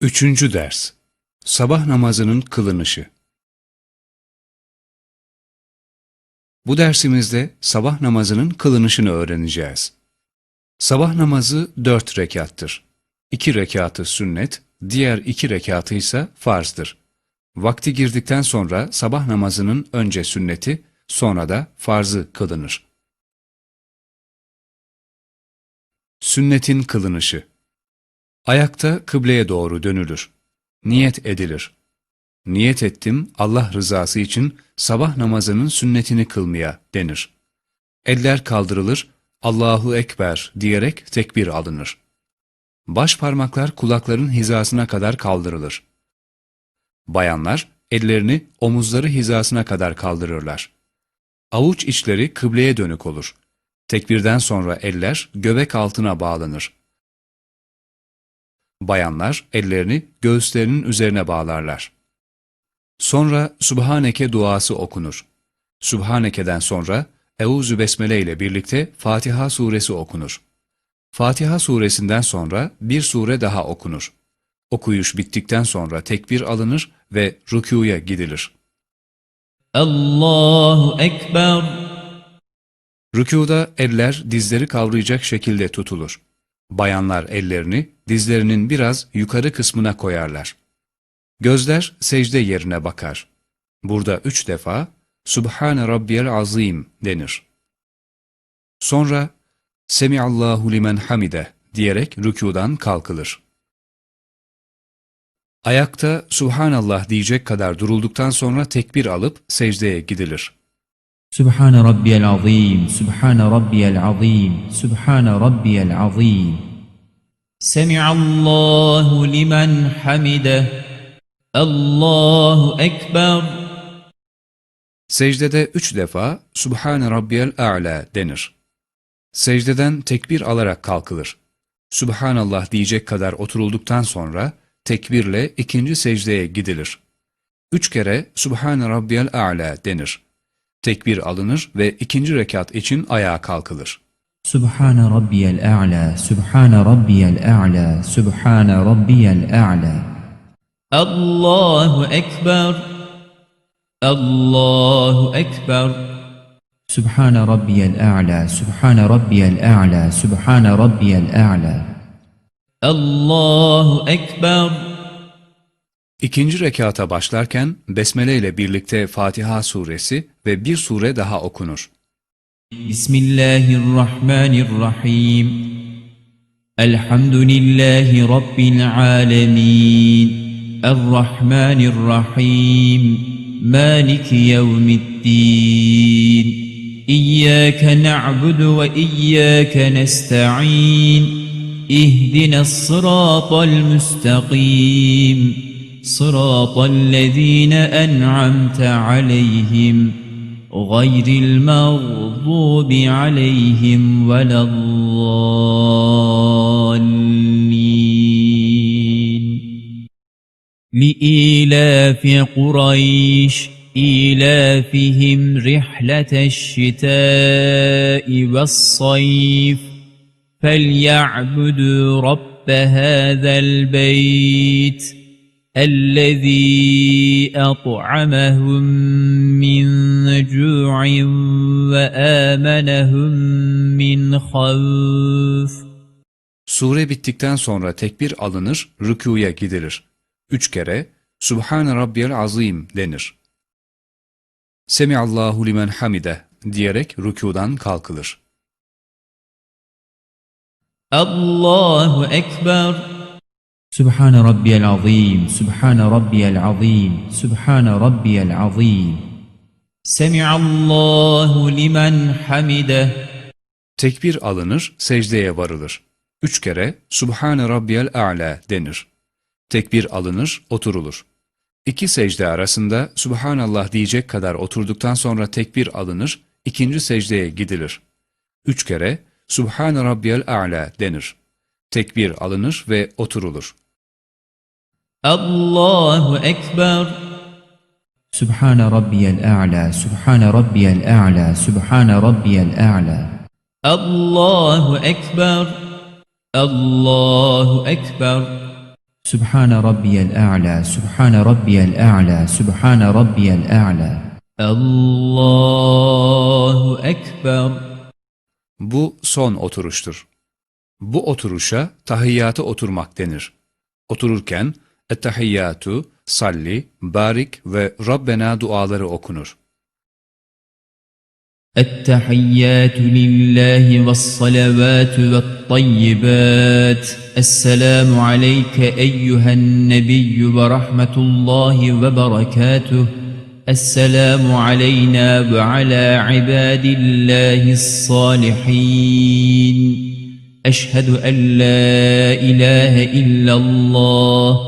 Üçüncü ders Sabah namazının kılınışı Bu dersimizde sabah namazının kılınışını öğreneceğiz. Sabah namazı dört rekattır. İki rekatı sünnet, diğer iki rekatı ise farzdır. Vakti girdikten sonra sabah namazının önce sünneti, sonra da farzı kılınır. Sünnetin kılınışı Ayakta kıbleye doğru dönülür. Niyet edilir. Niyet ettim Allah rızası için sabah namazının sünnetini kılmaya denir. Eller kaldırılır, Allahu Ekber diyerek tekbir alınır. Baş parmaklar kulakların hizasına kadar kaldırılır. Bayanlar ellerini omuzları hizasına kadar kaldırırlar. Avuç içleri kıbleye dönük olur. Tekbirden sonra eller göbek altına bağlanır. Bayanlar ellerini göğüslerinin üzerine bağlarlar. Sonra Subhaneke duası okunur. Subhaneke'den sonra Euzu Besmele ile birlikte Fatiha suresi okunur. Fatiha suresinden sonra bir sure daha okunur. Okuyuş bittikten sonra tekbir alınır ve rükûya gidilir. Allahu Ekber Rükûda eller dizleri kavrayacak şekilde tutulur. Bayanlar ellerini dizlerinin biraz yukarı kısmına koyarlar. Gözler secde yerine bakar. Burada üç defa Subhane Rabbiyel Azim denir. Sonra Semiallahu limen hamide diyerek rükudan kalkılır. Ayakta Subhanallah diyecek kadar durulduktan sonra tekbir alıp secdeye gidilir. Sübhane Rabbiyel Azim Sübhane Rabbiyel Azim Sübhane Rabbiyel Azim Semiallahu limen hamide Allahu Ekber Secdede üç defa Subhane Rabbiyel A'la denir. Secdeden tekbir alarak kalkılır. Subhanallah diyecek kadar oturulduktan sonra tekbirle ikinci secdeye gidilir. Üç kere Subhane Rabbiyel A'la denir. Tekbir alınır ve ikinci rekat için ayağa kalkılır. Sübhane Rabbiyel A'la Sübhane Rabbiyel A'la Sübhane Rabbiyel A'la. Allahu Ekber. Allahu Ekber. Sübhane Rabbiyel A'la Sübhane Rabbiyel A'la Sübhane Rabbiyel A'la. Allahu Ekber İkinci rekata başlarken Besmele ile birlikte Fatiha suresi ve bir sure daha okunur. Bismillahirrahmanirrahim. Elhamdülillahi Rabbil alemin. Errahmanirrahim. Maliki yevmiddin. İyyâke na'budu ve iyyâke nesta'in. İhdine s-sırâtal müstakîm. صراط الذين أنعمت عليهم غير المغضوب عليهم ولا الضالين. لإيلاف قريش إيلافهم رحلة الشتاء والصيف فليعبدوا رب هذا البيت الذي أطعمهم من جوع وآمنهم من خوف Sure bittikten sonra tekbir alınır, rükuya gidilir. Üç kere Subhane Rabbiyel Azim denir. Semiallahu limen hamide diyerek rükudan kalkılır. الله أكبر سبحان ربي العظيم سبحان ربي العظيم سبحان ربي العظيم سمع الله لمن حمده Tekbir alınır, secdeye varılır. Üç kere Subhane Rabbiyel A'la denir. Tekbir alınır, oturulur. İki secde arasında Subhanallah diyecek kadar oturduktan sonra tekbir alınır, ikinci secdeye gidilir. Üç kere Subhane Rabbiyel A'la denir. Tekbir alınır ve oturulur. Allahu Ekber. Sübhane Rabbiyel A'la, Sübhane Rabbiyel A'la, Sübhane Rabbiyel A'la. Allahu Ekber. Allahu Ekber. Sübhane Rabbiyel A'la, Sübhane Rabbiyel A'la, Sübhane Rabbiyel A'la. Allahu Ekber. Bu son oturuştur. Bu oturuşa tahiyyata oturmak denir. Otururken, ettehiyyatu, salli, barik ve Rabbena duaları okunur. التحيات لله والصلوات والطيبات. السلام عليك أيها النبي ورحمة الله وبركاته. السلام علينا وعلى عباد الله الصالحين. أشهد أن لا إله إلا الله.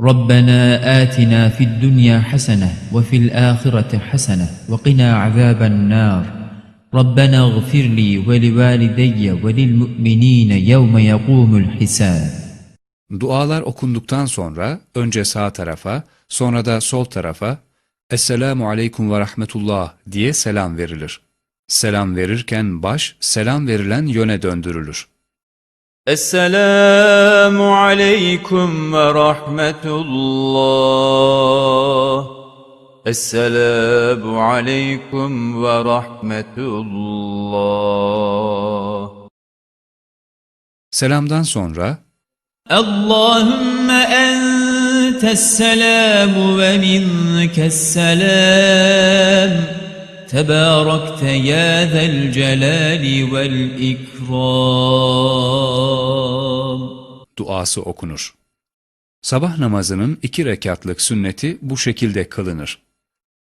ربنا آتنا في الدنيا حسنة وفي الآخرة حسنة وقنا عذاب النار ربنا اغفر لي ولوالدي وللمؤمنين يوم يقوم الحساب Dualar okunduktan sonra önce sağ tarafa, sonra da sol tarafa Esselamu aleyküm ve rahmetullah diye selam verilir. Selam verirken baş selam verilen yöne döndürülür. Esselamu aleyküm ve rahmetullah. Esselamu aleyküm ve rahmetullah. Selamdan sonra Allahümme entes selamu ve minkes selam. تباركت يا ذا الجلال والإكرام duası okunur. Sabah namazının iki rekatlık sünneti bu şekilde kılınır.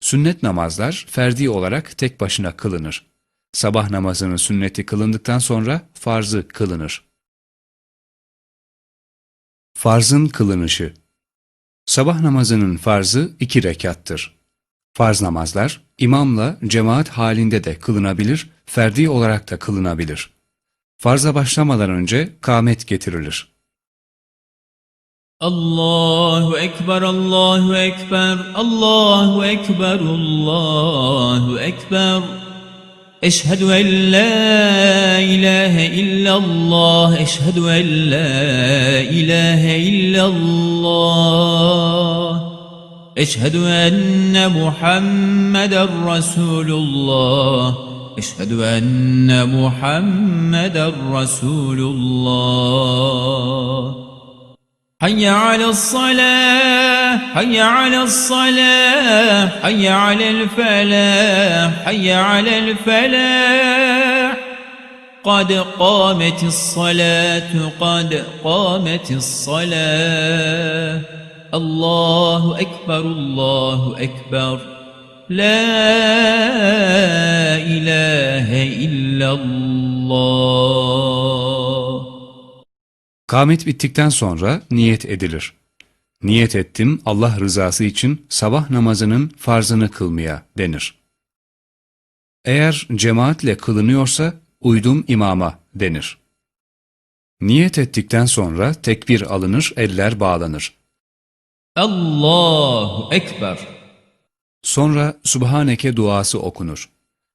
Sünnet namazlar ferdi olarak tek başına kılınır. Sabah namazının sünneti kılındıktan sonra farzı kılınır. Farzın kılınışı Sabah namazının farzı iki rekattır. Farz namazlar imamla cemaat halinde de kılınabilir, ferdi olarak da kılınabilir. Farza başlamadan önce kamet getirilir. Allahu Ekber, Allahu Ekber, Allahu Ekber, Allahu Ekber. Eşhedü en la ilahe illallah, eşhedü en la ilahe illallah. أشهد أن محمد رسول الله. أشهد أن محمد رسول الله. حي على الصلاة حي على الصلاة حي على الفلاح حي على الفلاح. قد قامت الصلاة قد قامت الصلاة. Allahu Ekber, Allahu Ekber. La ilahe illallah. Kamet bittikten sonra niyet edilir. Niyet ettim Allah rızası için sabah namazının farzını kılmaya denir. Eğer cemaatle kılınıyorsa uydum imama denir. Niyet ettikten sonra tekbir alınır, eller bağlanır. Allahu Ekber. Sonra Subhaneke duası okunur.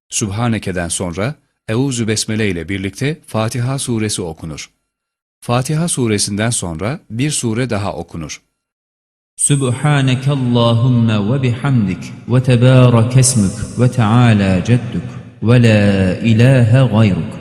Subhaneke'den sonra Euzu Besmele ile birlikte Fatiha suresi okunur. Fatiha suresinden sonra bir sure daha okunur. Subhaneke Allahümme ve bihamdik ve tebârek esmük ve teâlâ ceddük ve la ilâhe gayruk.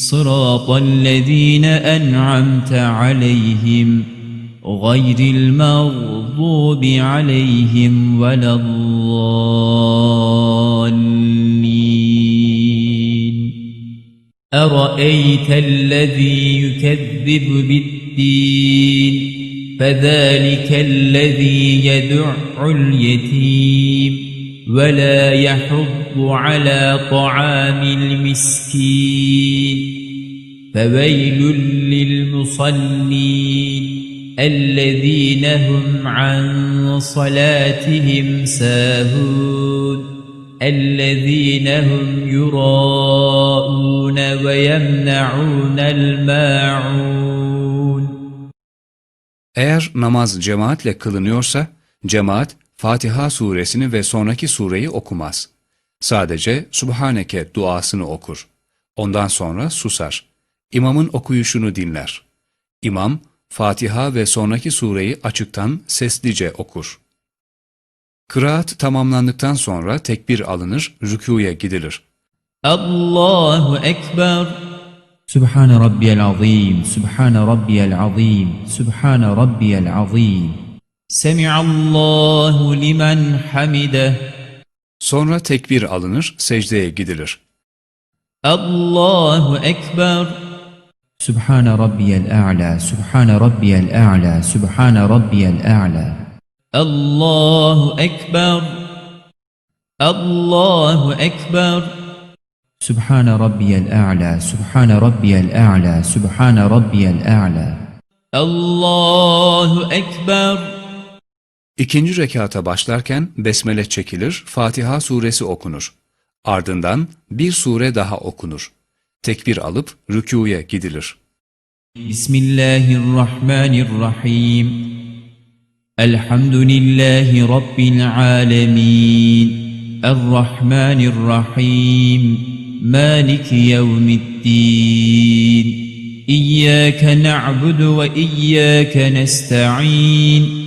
صراط الذين أنعمت عليهم غير المغضوب عليهم ولا الضالين. أرأيت الذي يكذب بالدين؟ فذلك الذي يدع اليتيم. ولا يحض على طعام المسكين فويل للمصلين الذين هم عن صلاتهم ساهون الذين هم يراءون ويمنعون الماعون Eğer namaz cemaatle kılınıyorsa, cemaat Fatiha suresini ve sonraki sureyi okumaz. Sadece Subhaneke duasını okur. Ondan sonra susar. İmamın okuyuşunu dinler. İmam, Fatiha ve sonraki sureyi açıktan seslice okur. Kıraat tamamlandıktan sonra tekbir alınır, rükûya gidilir. Allahu Ekber Sübhane Rabbiyel Azim, Sübhane Rabbiyel Azim, Sübhane Rabbiyel Azim. Semi'a limen hamide. Sonra tekbir alınır, secdeye gidilir. Allahu Ekber. Sübhane Rabbiyel A'la, Sübhane Rabbiyel A'la, Sübhane Rabbiyel A'la. Allahu Ekber. Allahu Ekber. Sübhane Rabbiyel A'la, Sübhane Rabbiyel A'la, Sübhane Rabbiyel A'la. Allahu Ekber. İkinci rekata başlarken besmele çekilir, Fatiha suresi okunur. Ardından bir sure daha okunur. Tekbir alıp rükûye gidilir. Bismillahirrahmanirrahim Elhamdülillahi Rabbil alemin Errahmanirrahim Maliki yevmiddin İyyâke na'budu ve iyyâke nesta'in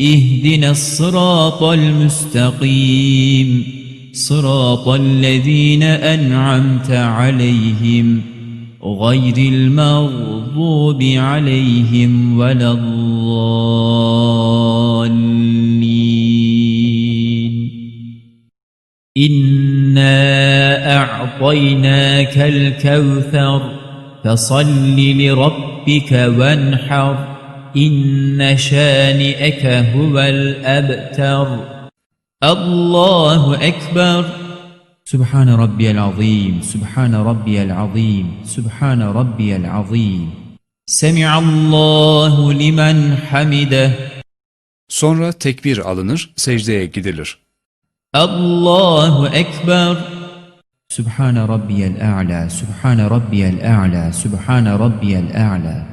اهدنا الصراط المستقيم صراط الذين أنعمت عليهم غير المغضوب عليهم ولا الضالين. إنا أعطيناك الكوثر فصل لربك وانحر إن شانئك هو الأبتر الله أكبر سبحان ربي العظيم سبحان ربي العظيم سبحان ربي العظيم سمع الله لمن حمده Sonra tekbir alınır, secdeye gidilir. الله أكبر سبحان ربي الأعلى سبحان ربي الأعلى سبحان ربي الأعلى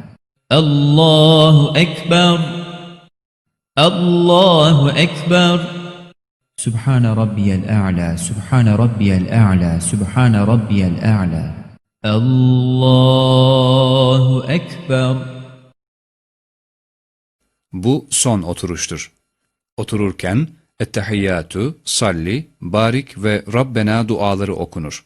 Allahu Ekber Allahu Ekber Sübhane Rabbiyel A'la Sübhane Rabbiyel A'la Sübhane Rabbiyel A'la Allahu Ekber Bu son oturuştur. Otururken Ettehiyyatü, Salli, Barik ve Rabbena duaları okunur.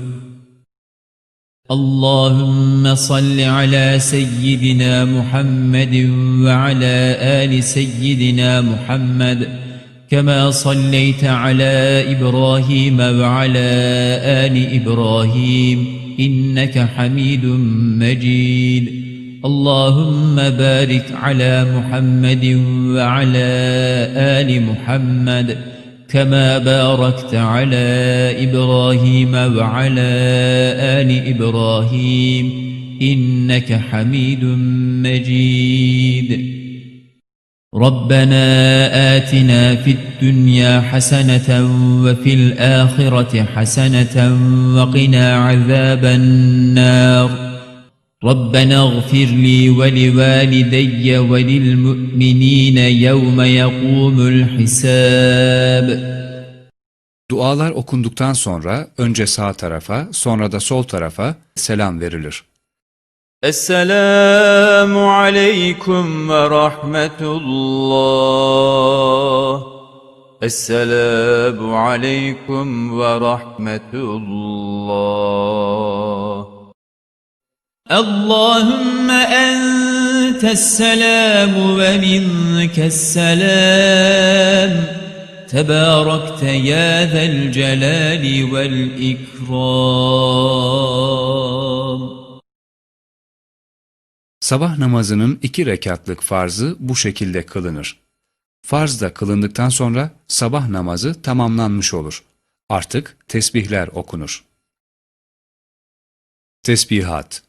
اللهم صل على سيدنا محمد وعلى آل سيدنا محمد كما صليت على إبراهيم وعلى آل إبراهيم إنك حميد مجيد. اللهم بارك على محمد وعلى آل محمد كما باركت على إبراهيم وعلى آل إبراهيم إنك حميد مجيد. ربنا آتنا في الدنيا حسنة وفي الآخرة حسنة وقنا عذاب النار. ربنا اغفر لي ولوالدي وللمؤمنين يوم يقوم الحساب Dualar okunduktan sonra önce sağ tarafa, sonra da sol tarafa selam verilir. السلام عليكم ورحمة الله السلام عليكم ورحمة الله اللهم أنت السلام ومنك السلام تباركت يا ذا الجلال والإكرام Sabah namazının iki rekatlık farzı bu şekilde kılınır. Farz da kılındıktan sonra sabah namazı tamamlanmış olur. Artık tesbihler okunur. Tesbihat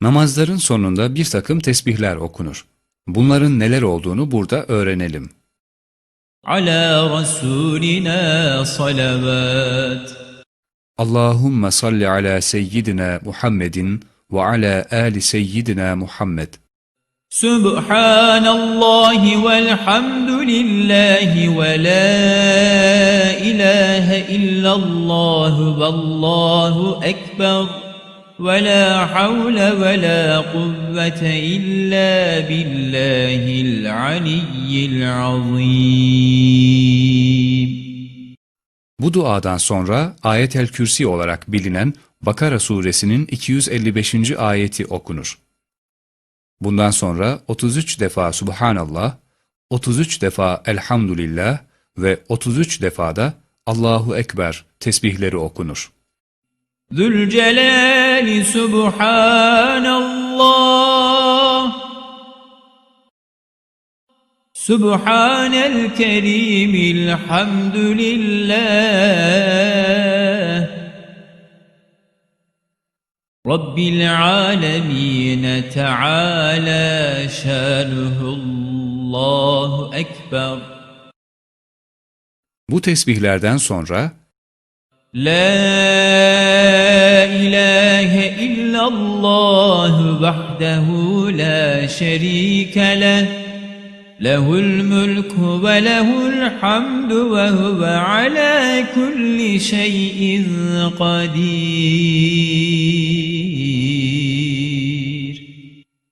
Namazların sonunda bir takım tesbihler okunur. Bunların neler olduğunu burada öğrenelim. Ala Rasulina salavat. Allahümme salli ala seyyidina Muhammedin ve ala ali seyyidina Muhammed. Subhanallahi velhamdülillahi ve la ilahe illallah vallahu ekber. ولا حول ولا قوة إلا بالله العلي العظيم Bu duadan sonra Ayet-el Kürsi olarak bilinen Bakara suresinin 255. ayeti okunur. Bundan sonra 33 defa Subhanallah, 33 defa Elhamdülillah ve 33 defa da Allahu Ekber tesbihleri okunur. Zülcelali Subhanallah. Subhanel Kerim Elhamdülillah Rabbil Alemin Teala Şanuhullahu Ekber. Bu tesbihlerden sonra لا إله إلا الله وحده لا شريك له له الملك وله الحمد وهو على كل شيء قدير.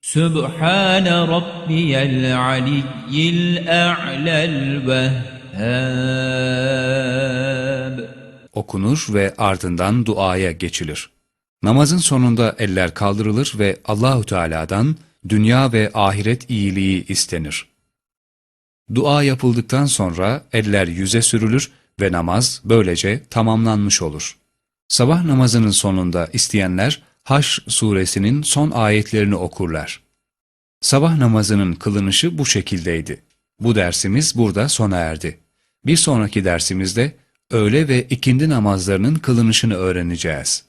سبحان ربي العلي الأعلى الوهاب. Okunur ve ardından duaya geçilir. Namazın sonunda eller kaldırılır ve Allahü Teala'dan dünya ve ahiret iyiliği istenir. Dua yapıldıktan sonra eller yüze sürülür ve namaz böylece tamamlanmış olur. Sabah namazının sonunda isteyenler Haş suresinin son ayetlerini okurlar. Sabah namazının kılınışı bu şekildeydi. Bu dersimiz burada sona erdi. Bir sonraki dersimizde öğle ve ikindi namazlarının kılınışını öğreneceğiz.